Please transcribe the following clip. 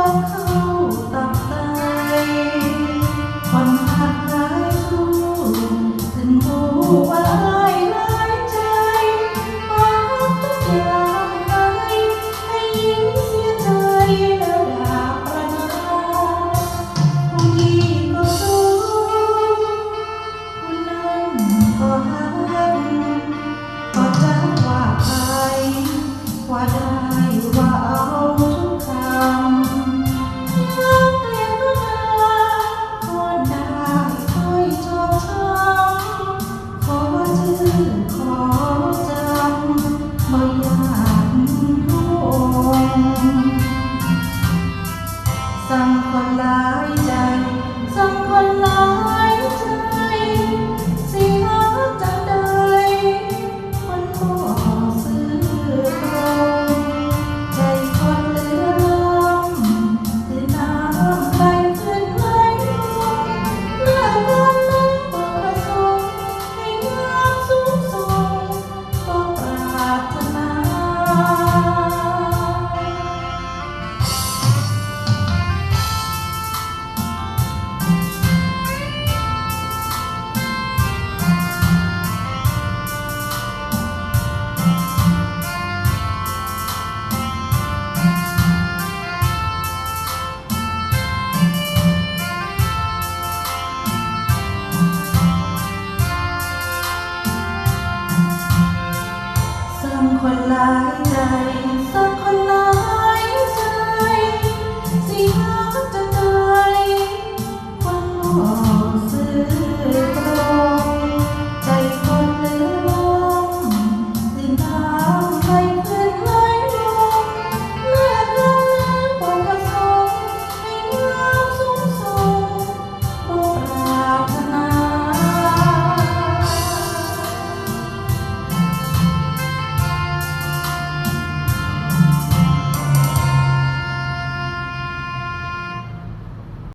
Welcome. สั่งคนหลายใจสั่ง คนหลายใจสักคนหนึ่ง